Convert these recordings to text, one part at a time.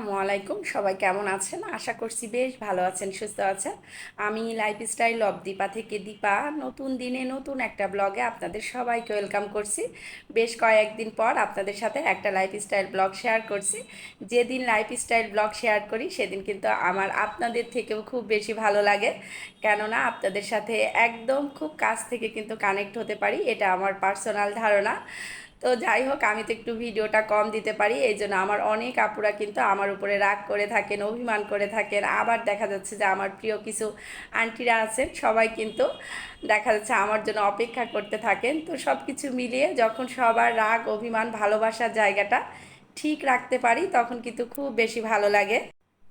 আসসালামু আলাইকুম। সবাই কেমন আছেন? আশা করছি বেশ ভালো আছেন, সুস্থ আছেন। আমি লাইফস্টাইল অব দীপা থেকে দীপা। নতুন দিনে নতুন একটা ব্লগে আপনাদের সবাইকে ওয়েলকাম করছি। বেশ কয়েকদিন পর আপনাদের সাথে একটা লাইফস্টাইল ব্লগ শেয়ার করছি। যেদিন লাইফস্টাইল ব্লগ শেয়ার করি, সেদিন কিন্তু আমার আপনাদের থেকেও খুব বেশি ভালো লাগে। কেননা আপনাদের সাথে একদম খুব কাছ থেকে কিন্তু কানেক্ট হতে পারি, এটা আমার পার্সোনাল ধারণা। তো যাই হোক, আমি তো একটু ভিডিওটা কম দিতে পারি, এই জন্য আমার অনেক আপুরা কিন্তু আমার উপরে রাগ করে থাকেন, অভিমান করে থাকেন। আবার দেখা যাচ্ছে যে আমার প্রিয় কিছু আন্টিরা আছেন, সবাই কিন্তু দেখা যাচ্ছে আমার জন্য অপেক্ষা করতে থাকেন। তো সব কিছু মিলিয়ে যখন সবার রাগ, অভিমান, ভালোবাসার জায়গাটা ঠিক রাখতে পারি, তখন কিন্তু খুব বেশি ভালো লাগে।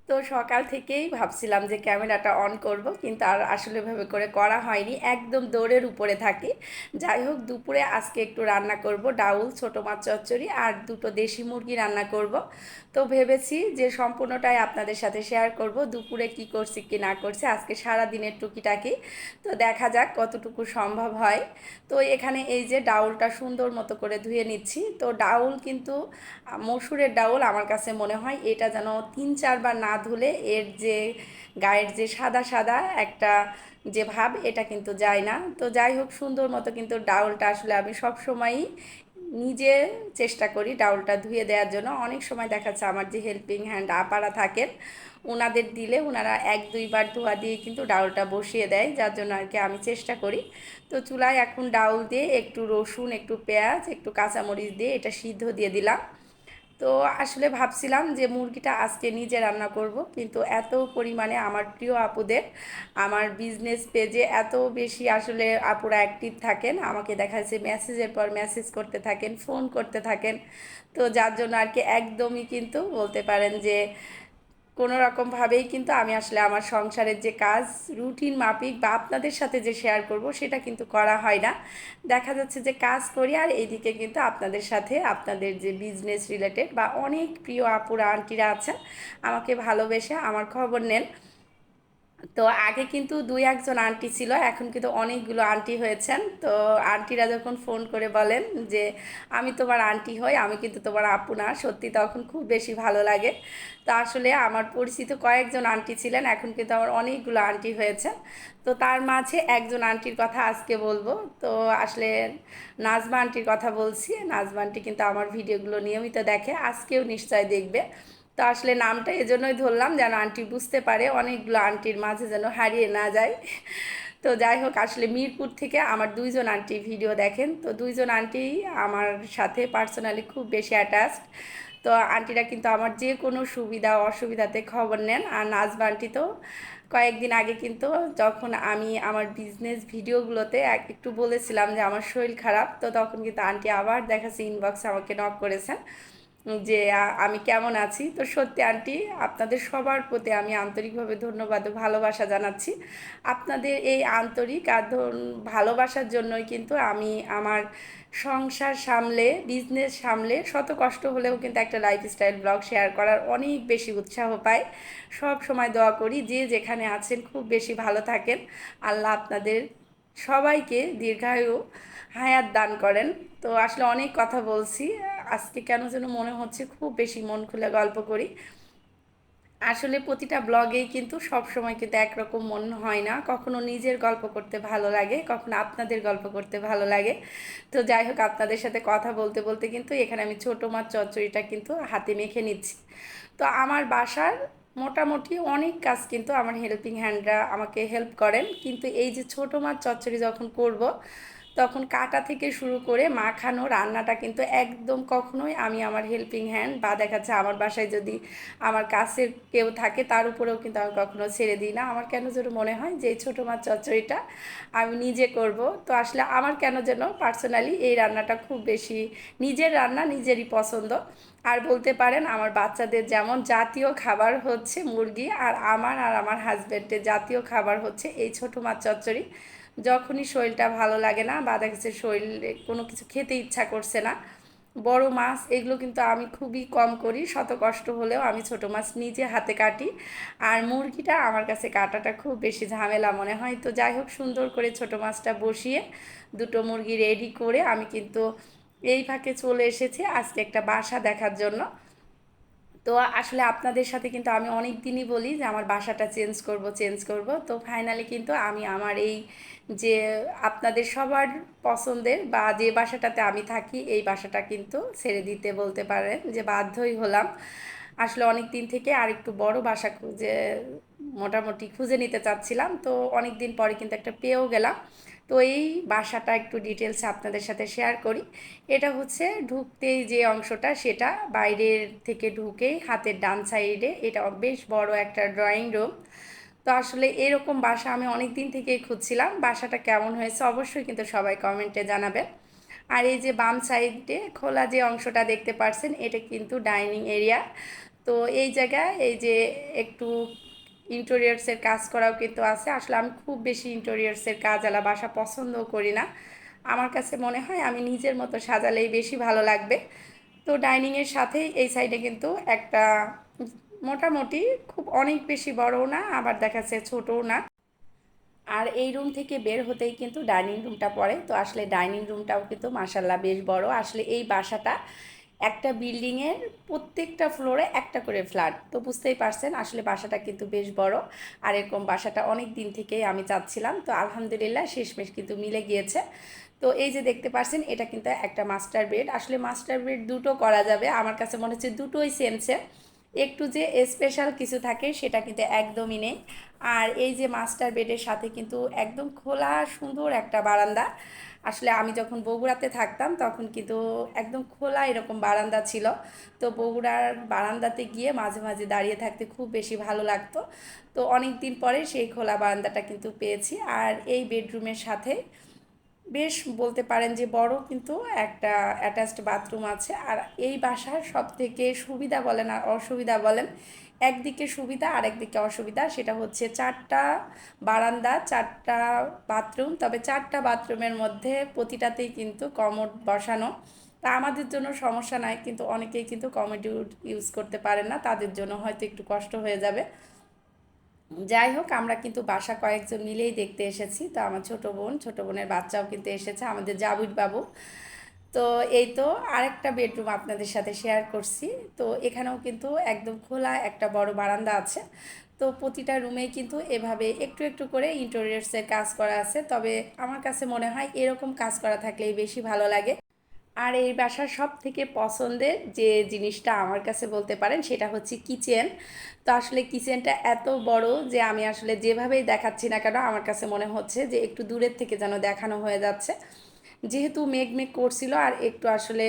তো সকাল থেকেই ভাবছিলাম যে ক্যামেরাটা অন করব, কিন্তু আর আসলে ভাবে করে করা হয়নি, একদম দৌড়ের উপরে থাকি। যাই হোক, দুপুরে আজকে একটু রান্না করব, ডাউল, ছোটো মাছ চচ্চড়ি আর দুটো দেশি মুরগি রান্না করব। তো ভেবেছি যে সম্পূর্ণটাই আপনাদের সাথে শেয়ার করব, দুপুরে কি করছি, কি না করছি, আজকে সারা দিনের টুকিটাকি। তো দেখা যাক কতটুকু সম্ভব হয়। তো এখানে এই যে ডাউলটা সুন্দর মতো করে ধুয়ে নিচ্ছি। তো ডাউল কিন্তু মসুরের ডাউল আমার কাছে মনে হয় এটা যেন তিন চারবার না ধুলে এর যে গায়ের যে সাদা সাদা একটা যে ভাব, এটা কিন্তু যায় না। তো যাই হোক, সুন্দর মতো কিন্তু ডাউলটা আসলে আমি সব সময়ই নিজে চেষ্টা করি ডাউলটা ধুয়ে দেওয়ার জন্য। অনেক সময় দেখাচ্ছে আমার যে হেল্পিং হ্যান্ড আপারা থাকেন ওনাদের দিলে ওনারা এক দুইবার ধোয়া দিয়ে কিন্তু ডাউলটা বসিয়ে দেয়, যার জন্য আর কি আমি চেষ্টা করি। তো চুলায় এখন ডাউল দিয়ে একটু রসুন, একটু পেঁয়াজ, একটু কাঁচামরিচ দিয়ে এটা সিদ্ধ দিয়ে দিলাম। তো আসলে ভাবছিলাম যে মুরগিটা আজকে নিজে রান্না করব, কিন্তু এত পরিমাণে আমার প্রিয় আপুদের, আমার বিজনেস পেজে এত বেশি আসলে আপুরা অ্যাক্টিভ থাকেন, আমাকে দেখা যাচ্ছে মেসেজের পর মেসেজ করতে থাকেন ফোন করতে থাকেন। তো যার জন্য আর কি একদমই কিন্তু বলতে পারেন যে কোনো রকমভাবেই কিন্তু আমি আসলে আমার সংসারের যে কাজ রুটিন মাফিক বা আপনাদের সাথে যে শেয়ার করব সেটা কিন্তু করা হয় না। দেখা যাচ্ছে যে কাজ করি আর এইদিকে কিন্তু আপনাদের সাথে আপনাদের যে বিজনেস রিলেটেড বা অনেক প্রিয় আপুরা আন্টিরা আছেন, আমাকে ভালোবেসে আমার খবর নেন। তো আগে কিন্তু দুই একজন আন্টি ছিল, এখন কিন্তু অনেকগুলো আন্টি হয়েছেন। তো আন্টিরা যখন ফোন করে বলেন যে, আমি তোমার আন্টি হই, আমি কিন্তু তোমার আপু না। সত্যি তখন খুব বেশি ভালো লাগে। তো আসলে আমার পরিচিত কয়েকজন আন্টি ছিলেন, এখন কিন্তু আমার অনেকগুলো আন্টি হয়েছে। তো তার মাঝে একজন আন্টির কথা আজকে বলব। তো আসলে নাজমা আন্টির কথা বলছি। নাজমা আন্টি কিন্তু আমার ভিডিওগুলো নিয়মিত দেখে, আজকেও নিশ্চয় দেখবে। তো আসলে নামটা এজন্যই ধরলাম যেন আন্টি বুঝতে পারে অনেকগুলো আন্টির মাঝে যেন হারিয়ে না যায়। তো যাই হোক, আসলে মিরপুর থেকে আমার দুইজন আন্টি ভিডিও দেখেন। তো দুইজন আন্টি আমার সাথে পার্সোনালি খুব বেশি অ্যাটাচড তো আন্টিরা কিন্তু আমার যে কোনো সুবিধা অসুবিধাতে খবর নেন। আর নাজবা আন্টি তো কয়েকদিন আগে কিন্তু যখন আমি আমার বিজনেস ভিডিওগুলোতে একটু বলেছিলাম যে আমার শরীর খারাপ, তো তখন কিন্তু আন্টি আবার দেখাচ্ছে ইনবক্সে আমাকে নক করেছেন যে আমি কেমন আছি? তো সত্যি আন্টি, আপনাদের সবার প্রতি আমি আন্তরিকভাবে ধন্যবাদ ও ভালোবাসা জানাচ্ছি। আপনাদের এই আন্তরিক আর ভালোবাসার জন্যই কিন্তু আমি আমার সংসার সামলে বিজনেস সামলে শত কষ্ট হলেও কিন্তু একটা লাইফস্টাইল ব্লগ শেয়ার করার অনেক বেশি উৎসাহ পাই। সব সময় দোয়া করি যে যেখানে আছেন খুব বেশি ভালো থাকেন। আল্লাহ আপনাদের সবাইকে দীর্ঘায়ু হায়াত দান করেন। তো আসলে অনেক কথা বলছি। আজকে কেন যেন মনে হচ্ছে খুব বেশি মন খুলে গল্প করি। আসলে প্রতিটা ব্লগেই কিন্তু সব সময় কিন্তু একরকম মন হয় না। কখনো নিজের গল্প করতে ভালো লাগে, কখনো আপনাদের গল্প করতে ভালো লাগে। তো যাই হোক, আপনাদের সাথে কথা বলতে বলতে কিন্তু এখানে আমি ছোটো মাছ চচ্চড়িটা কিন্তু হাতে মেখে নিচ্ছি। তো আমার বাসার মোটামুটি অনেক কাজ কিন্তু আমার হেল্পিং হ্যান্ডরা আমাকে হেল্প করেন। কিন্তু এই যে ছোটো মাছ চচ্চড়ি যখন করব তখন কাটা থেকে শুরু করে মাখানো রান্নাটা কিন্তু একদম কখনোই আমি আমার হেল্পিং হ্যান্ড বা দেখাচ্ছে আমার বাসায় যদি আমার কাছের কেউ থাকে তার উপরেও কিন্তু আমি কখনো ছেড়ে দিই না। আমার কেন যেন মনে হয় যে, ছোটো মাছ চচ্চড়িটা আমি নিজে করব। তো আসলে আমার কেন যেন পার্সোনালি এই রান্নাটা খুব বেশি নিজের রান্না নিজেরই পছন্দ। আর বলতে পারেন আমার বাচ্চাদের যেমন জাতীয় খাবার হচ্ছে মুরগি আর আমার আর আমার হাজব্যান্ডের জাতীয় খাবার হচ্ছে এই ছোটো মাছ চচ্চড়ি। যখনই শরীরটা ভালো লাগে না বা দেখা শরীরে কোনো কিছু খেতে ইচ্ছা করছে না, বড় মাছ এগুলো কিন্তু আমি খুবই কম করি, শত কষ্ট হলেও আমি ছোট মাছ নিজে হাতে কাটি। আর মুরগিটা আমার কাছে কাটাটা খুব বেশি ঝামেলা মনে হয়। তো যাই হোক, সুন্দর করে ছোট মাছটা বসিয়ে দুটো মুরগি রেডি করে আমি কিন্তু এই ফাঁকে চলে এসেছি আজকে একটা বাসা দেখার জন্য। তো আসলে আপনাদের সাথে কিন্তু আমি অনেক দিনই বলি যে আমার বাসাটা চেঞ্জ করব চেঞ্জ করব। তো ফাইনালি কিন্তু আমি আমার এই যে আপনাদের সবার পছন্দের বা যে বাসাটাতে আমি থাকি, এই বাসাটা কিন্তু ছেড়ে দিতে বলতে পারেন যে বাধ্যই হলাম। আসলে অনেক দিন থেকে আর একটু বড় বাসা খুঁজে, মোটামুটি খুঁজে নিতে চাচ্ছিলাম। তো অনেক দিন পরে কিন্তু একটা পেয়েও গেলাম। তো এই বাসাটা একটু ডিটেলসে আপনাদের সাথে শেয়ার করি। এটা হচ্ছে ঢুকতেই যে অংশটা, সেটা বাইরের থেকে ঢুকেই হাতের ডান সাইডে এটা বেশ বড় একটা ড্রয়িং রুম তো আসলে এরকম বাসা আমি অনেক দিন থেকেই খুঁজছিলাম। বাসাটা কেমন হয়েছে অবশ্যই কিন্তু সবাই কমেন্টে জানাবেন। আর এই যে বাম সাইডে খোলা যে অংশটা দেখতে পারছেন, এটা কিন্তু ডাইনিং এরিয়া তো এই জায়গায় এই যে একটু ইন্টেরিয়ার্সের কাজ করাও কিন্তু আছে। আসলে আমি খুব বেশি ইন্টেরিয়ার্সের কাজ আলা বাসা পছন্দও করি না। আমার কাছে মনে হয় আমি নিজের মতো সাজালেই বেশি ভালো লাগবে। তো ডাইনিংয়ের সাথেই এই সাইডে কিন্তু একটা মোটামুটি খুব অনেক বেশি বড়ও না, আবার দেখাচ্ছে ছোটও না। আর এই রুম থেকে বের হতেই কিন্তু ডাইনিং রুমটা পড়ে। তো আসলে ডাইনিং রুমটাও কিন্তু মাসাল্লাহ বেশ বড়। আসলে এই বাসাটা একটা বিল্ডিংয়ের প্রত্যেকটা ফ্লোরে একটা করে ফ্ল্যাট তো বুঝতেই পারছেন, আসলে বাসাটা কিন্তু বেশ বড়। আর এরকম বাসাটা অনেক দিন থেকেই আমি চাচ্ছিলাম। তো আলহামদুলিল্লাহ শেষমেশ কিন্তু মিলে গিয়েছে। তো এই যে দেখতে পাচ্ছেন এটা কিন্তু একটা মাস্টার বেড আসলে মাস্টার বেড দুটো করা যাবে। আমার কাছে মনে হচ্ছে দুটোই সেম সেম একটু যে স্পেশাল কিছু থাকে, সেটা কিন্তু একদমই নেই। আর এই যে মাস্টার বেডের সাথে কিন্তু একদম খোলা সুন্দর একটা বারান্দা। আসলে আমি যখন বগুড়াতে থাকতাম, তখন কিন্তু একদম খোলা এরকম বারান্দা ছিল। তো বগুড়ার বারান্দাতে গিয়ে মাঝে মাঝে দাঁড়িয়ে থাকতে খুব বেশি ভালো লাগতো। তো অনেক দিন পরে সেই খোলা বারান্দাটা কিন্তু পেয়েছি। আর এই বেডরুমের সাথে বেশ বলতে পারেন যে বড় কিন্তু একটা অ্যাটাচড বাথরুম আছে। আর এই বাসার সব থেকে সুবিধা বলেন আর অসুবিধা বলেন একদিকে সুবিধা আর একদিকে অসুবিধা। সেটা হচ্ছে চারটা বারান্দা, চারটা বাথরুম। তবে চারটা বাথরুমের মধ্যে প্রতিটাতেই কিন্তু কমোড বসানো। তা আমাদের জন্য সমস্যা নাই, কিন্তু অনেকেই কিন্তু কমেডি ইউজ করতে পারেন না। তাদের জন্য হয়তো একটু কষ্ট হয়ে যাবে। যাই হোক, আমরা কিন্তু বাসা কয়েকজন মিলেই দেখতে এসেছি। তো আমার ছোট বোন, ছোট বোনের বাচ্চাও কিন্তু এসেছে, আমাদের জাবির বাবু তো এই তো আরেকটা বেডরুম আপনাদের সাথে শেয়ার করছি। তো এখানেও কিন্তু একদম খোলা একটা বড় বারান্দা আছে। তো প্রতিটা রুমেই কিন্তু এভাবে একটু একটু করে ইন্টেরিয়ার্সের কাজ করা আছে। তবে আমার কাছে মনে হয় এরকম কাজ করা থাকলেই বেশি ভালো লাগে। আর এই বাসার সব থেকে পছন্দের যে জিনিসটা আমার কাছে বলতে পারেন, সেটা হচ্ছে কিচেন তো আসলে কিচেনটা এত বড় যে আমি আসলে যেভাবেই দেখাচ্ছি না কেন, আমার কাছে মনে হচ্ছে যে একটু দূরের থেকে যেন দেখানো হয়ে যাচ্ছে। যেহেতু মেঘ মেঘ করছিল আর একটু আসলে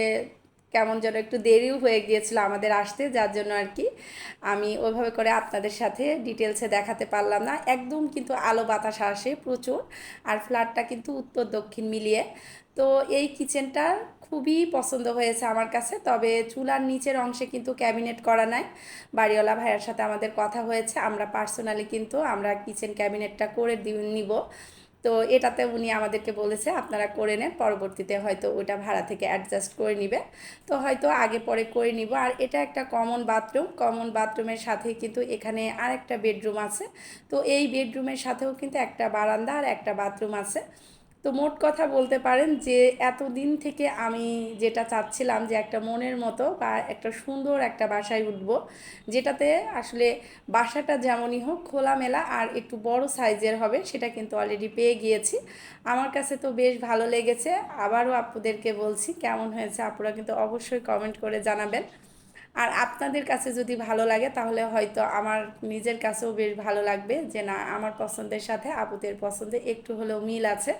কেমন যেন একটু দেরিও হয়ে গিয়েছিল আমাদের আসতে, যার জন্য আর কি আমি ওইভাবে করে আপনাদের সাথে ডিটেলসে দেখাতে পারলাম না। একদম কিন্তু আলো বাতাস আসে প্রচুর আর ফ্ল্যাটটা কিন্তু উত্তর দক্ষিণ মিলিয়ে। তো এই কিচেনটা খুবই পছন্দ হয়েছে আমার কাছে, তবে চুলার নিচের অংশে কিন্তু ক্যাবিনেট করা নাই। বাড়িওয়ালা ভাইয়ের সাথে আমাদের কথা হয়েছে, আমরা পার্সোনালি কিন্তু আমরা কিচেন ক্যাবিনেটটা করে নিব। তো এটাতে উনি আমাদেরকে বলেছে, আপনারা করে নেন, পরবর্তীতে হয়তো ওটা ভাড়া থেকে অ্যাডজাস্ট করে নিবে। তো হয়তো আগে পরে করে নিব। আর এটা একটা কমন বাথরুম কমন বাথরুমের সাথে কিন্তু এখানে আর একটা বেডরুম আছে। তো এই বেডরুমের সাথেও কিন্তু একটা বারান্দা আর একটা বাথরুম আছে। তো মোট কথা বলতে পারেন যে এতদিন থেকে আমি যেটা চাচ্ছিলাম যে একটা মনের মতো বা একটা সুন্দর একটা বাসায় উঠবো, যেটাতে আসলে বাসাটা যেমনই হোক খোলামেলা আর একটু বড় সাইজের হবে সেটা কিন্তু অলরেডি পেয়ে গিয়েছি। আমার কাছে তো বেশ ভালো লেগেছে। আবারও আপুদেরকে বলছি কেমন হয়েছে আপুরা কিন্তু অবশ্যই কমেন্ট করে জানাবেন। আর আপনাদের কাছে যদি ভালো লাগে, তাহলে হয়তো আমার নিজের কাছেও বেশ ভালো লাগবে যে না, আমার পছন্দের সাথে আপুদের পছন্দে একটু হলেও মিল আছে।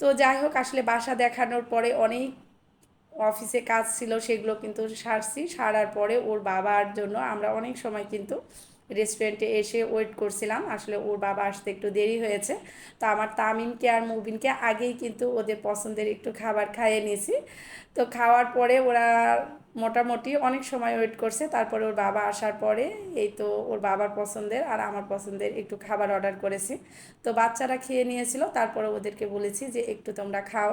তো যাই হোক, আসলে বাসা দেখানোর পরে অনেক অফিসে কাজ ছিল, সেগুলো কিন্তু সারছি। সারার পরে ওর বাবার জন্য আমরা অনেক সময় কিন্তু রেস্টুরেন্টে এসে ওয়েট করছিলাম। আসলে ওর বাবা আসতে একটু দেরি হয়েছে। তো আমার তামিমকে আর মুবিনকে আগেই কিন্তু ওদের পছন্দের একটু খাবার খাইয়ে নিয়েছি। তো খাওয়ার পরে ওরা মোটামুটি অনেক সময় ওয়েট করছে। তারপরে ওর বাবা আসার পরে এই তো ওর বাবার পছন্দের আর আমার পছন্দের একটু খাবার অর্ডার করেছি। তো বাচ্চারা খেয়ে নিয়েছিল, তারপরে ওদেরকে বলেছি যে একটু তোমরা খাও।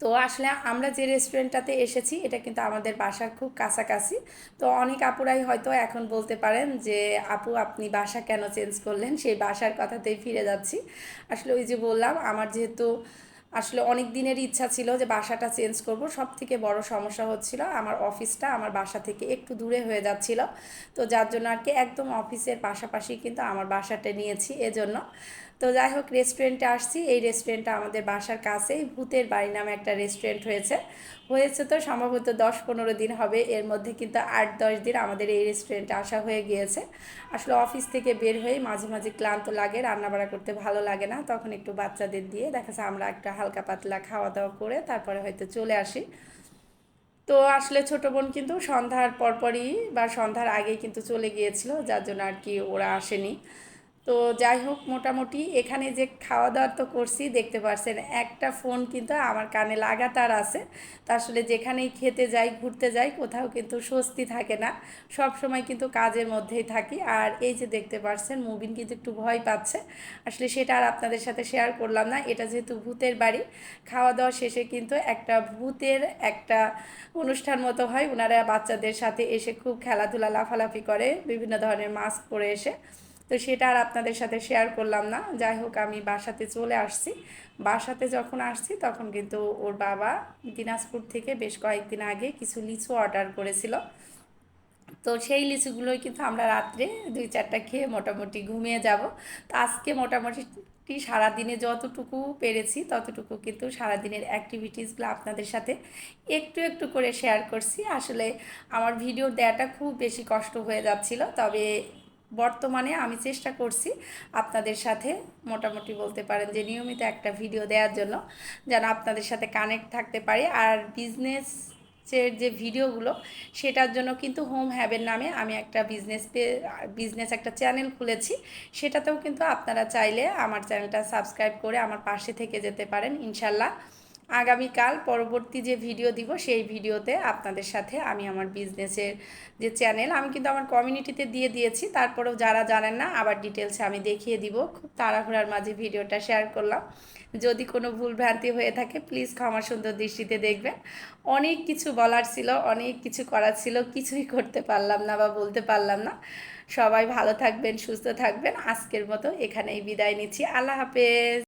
তো আসলে আমরা যে রেস্টুরেন্টটাতে এসেছি, এটা কিন্তু আমাদের বাসার খুব কাছাকাছি। তো অনেক আপুরাই হয়তো এখন বলতে পারেন যে, আপু, আপনি বাসা কেন চেঞ্জ করলেন? সেই বাসার কথাতেই ফিরে যাচ্ছি। আসলে ওই যে বললাম, আমার যেহেতু আসলে অনেক দিনের ইচ্ছা ছিল যে বাসাটা চেঞ্জ করব। সব থেকে বড় সমস্যা হচ্ছিল আমার অফিসটা আমার বাসা থেকে একটু দূরে হয়ে যাচ্ছিল। তো যার জন্য আর কি একদম অফিসের পাশাপাশি কিন্তু আমার বাসাটা নিয়েছি। এজন্য তো যাই হোক রেস্টুরেন্টে আসছি। এই রেস্টুরেন্টটা আমাদের বাসার কাছেই। ভূতের বাড়ি নামে একটা রেস্টুরেন্ট হয়েছে। হয়েছে তো সম্ভবত দশ পনেরো দিন হবে। এর মধ্যে কিন্তু আট দশ দিন আমাদের এই রেস্টুরেন্টে আসা হয়ে গিয়েছে। আসলে অফিস থেকে বের হয়ে মাঝে মাঝে ক্লান্ত লাগে, রান্নাবাড়া করতে ভালো লাগে না। তখন একটু বাচ্চাদের দিয়ে দেখা যাচ্ছে আমরা একটা হালকা পাতলা খাওয়া দাওয়া করে তারপরে হয়তো চলে আসি। তো আসলে ছোটো বোন কিন্তু সন্ধ্যার পরপরই বা সন্ধ্যার আগেই কিন্তু চলে গিয়েছিল। যার জন্য আর কি ওরা আসেনি। তো যাই হোক, মোটামুটি এখানে যে খাওয়া দাওয়া তো করছি, দেখতে পারছেন, একটা ফোন কিন্তু আমার কানে লাগাতার আছে। তা আসলে যেখানেই খেতে যাই, ঘুরতে যাই, কোথাও কিন্তু স্বস্তি থাকে না। সব সময় কিন্তু কাজের মধ্যেই থাকি। আর এই যে দেখতে পারছেন, মুবিন কিন্তু একটু ভয় পাচ্ছে। আসলে সেটা আর আপনাদের সাথে শেয়ার করলাম না, এটা যেহেতু ভূতের বাড়ি। খাওয়া দাওয়া শেষে কিন্তু একটা ভূতের একটা অনুষ্ঠান মতো হয়। ওনারা বাচ্চাদের সাথে এসে খুব খেলাধুলা, লাফালাফি করে, বিভিন্ন ধরনের মাস্ক পরে এসে। তো সেটা আর আপনাদের সাথে শেয়ার করলাম না। যাই হোক, আমি বাসাতে চলে আসছি। বাসাতে যখন আসছি, তখন কিন্তু ওর বাবা দিনাজপুর থেকে বেশ কয়েকদিন আগে কিছু লিচু অর্ডার করেছিল। তো সেই লিচুগুলোই কিন্তু আমরা রাত্রে দুই চারটা খেয়ে মোটামুটি ঘুমিয়ে যাব। তো আজকে মোটামুটি সারাদিনে যতটুকু পেরেছি, ততটুকু কিন্তু সারাদিনের অ্যাক্টিভিটিসগুলো আপনাদের সাথে একটু একটু করে শেয়ার করছি। আসলে আমার ভিডিও দেওয়াটা খুব বেশি কষ্ট হয়ে যাচ্ছিল, তবে বর্তমানে আমি চেষ্টা করছি আপনাদের সাথে মোটামুটি বলতে পারেন যে নিয়মিত একটা ভিডিও দেওয়ার জন্য, যেন আপনাদের সাথে কানেক্ট থাকতে পারি। আর বিজনেস যে ভিডিওগুলো সেটার জন্য কিন্তু হোম হ্যাবের নামে আমি একটা বিজনেস বিজনেস একটা চ্যানেল খুলেছি। সেটাতেও কিন্তু আপনারা চাইলে আমার চ্যানেলটা সাবস্ক্রাইব করে আমার পাশে থেকে যেতে পারেন, ইনশাল্লাহ। আগামীকাল পরবর্তী যে ভিডিও দিব, সেই ভিডিওতে আপনাদের সাথে আমি আমার বিজনেসের যে চ্যানেল আমি কিন্তু আমার কমিউনিটিতে দিয়ে দিয়েছি। তারপরেও যারা জানেন না, আবার ডিটেলসে আমি দেখিয়ে দিব। খুব তাড়াহুড়ার মাঝে ভিডিওটা শেয়ার করলাম। যদি কোনো ভুল ভ্রান্তি হয়ে থাকে প্লিজ ক্ষমা সুন্দর দৃষ্টিতে দেখবেন। অনেক কিছু বলার ছিল, অনেক কিছু করার ছিল, কিছুই করতে পারলাম না বা বলতে পারলাম না। সবাই ভালো থাকবেন, সুস্থ থাকবেন। আজকের মতো এখানেই বিদায় নিচ্ছি। আল্লাহ হাফেজ।